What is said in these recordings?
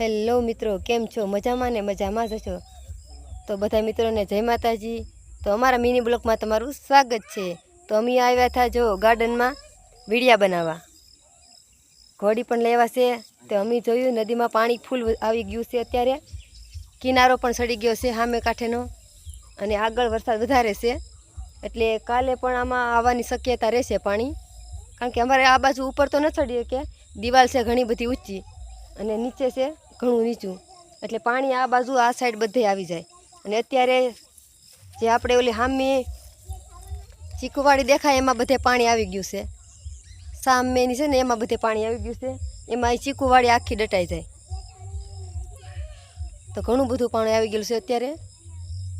Hello મિત્રો, કેમ છો? મજામાં ને મજામાં જ છો? તો બધા મિત્રોને જય માતાજી. તો અમારા મિની બ્લોકમાં તમારું સ્વાગત છે. તો અમે આવ્યા હતા જો ગાર્ડનમાં વીડિયા બનાવવા. ઘોડી પણ લેવા છે. તો અમે જોયું નદીમાં પાણી ફૂલ આવી ગયું છે અત્યારે. કિનારો પણ સડી ગયો છે સામે કાંઠેનો. અને આગળ વરસાદ વધારે છે. એટલે કાલે પણ આમાં આવવાની શક્યતા રહેશે પાણી. કારણ કે અમારે આ બાજુ ઉપર તો ન ચડીએ કે દિવાલ છે ઘણી બધી ઊંચી. અને નીચે છે ઘણું નીચું. એટલે પાણી આ બાજુ, આ સાઈડ બધે આવી જાય. અને અત્યારે જે આપણે ઓલી હામી ચીકુવાડી દેખાય, એમાં બધે પાણી આવી ગયું છે. સામેની છે ને, એમાં બધે પાણી આવી ગયું છે. એમાં એ ચીકુવાડી આખી ડટાઈ જાય. તો ઘણું બધું પાણી આવી ગયું છે અત્યારે.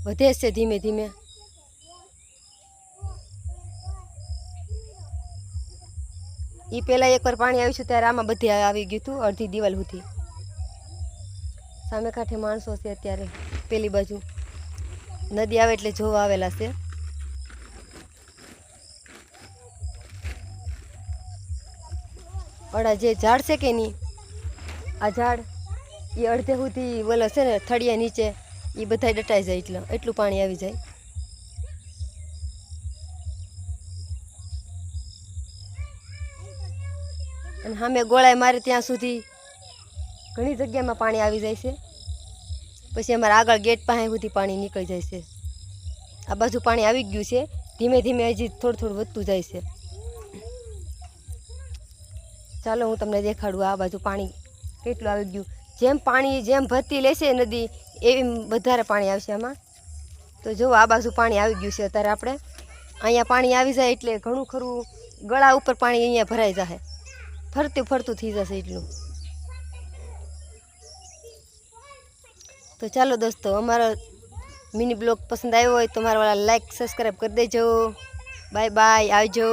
વધે છે ધીમે ધીમે. એ પહેલાં એકવાર પાણી આવ્યું છે ત્યારે આમાં બધે આવી ગયું હતું, અડધી દિવાલ સુધી. સામે કાંઠે માણસો છે અત્યારે, પેલી બાજુ. નદી આવે એટલે જોવા આવેલા છે. અડા જે ઝાડ છે કે નહીં આ ઝાડ એ અડધે સુધી બોલો છે ને, થળિયા નીચે એ બધા ડટાઈ જાય એટલે, એટલું પાણી આવી જાય. અને સામે ગોળાએ મારે ત્યાં સુધી ઘણી જગ્યામાં પાણી આવી જાય છે. પછી અમારા આગળ ગેટ પાસે સુધી પાણી નીકળી જાય છે. આ બાજુ પાણી આવી ગયું છે. ધીમે ધીમે હજી થોડું થોડું વધતું જાય છે. ચાલો હું તમને દેખાડું આ બાજુ પાણી કેટલું આવી ગયું. જેમ પાણી, જેમ ભરતી લેશે નદી, એવી વધારે પાણી આવશે આમાં. તો જો આ બાજુ પાણી આવી ગયું છે અત્યારે આપણે. અહીંયા પાણી આવી જાય એટલે ઘણું ખરું ગળા ઉપર પાણી અહીંયા ભરાઈ જાય ફરતું ફરતું થઈ જશે એટલું. તો ચાલો દોસ્તો, અમારો મિની બ્લોગ પસંદ આવ્યો હોય તો મારા વાળા લાઈક સબસ્ક્રાઈબ કરી દેજો. બાય બાય આવજો.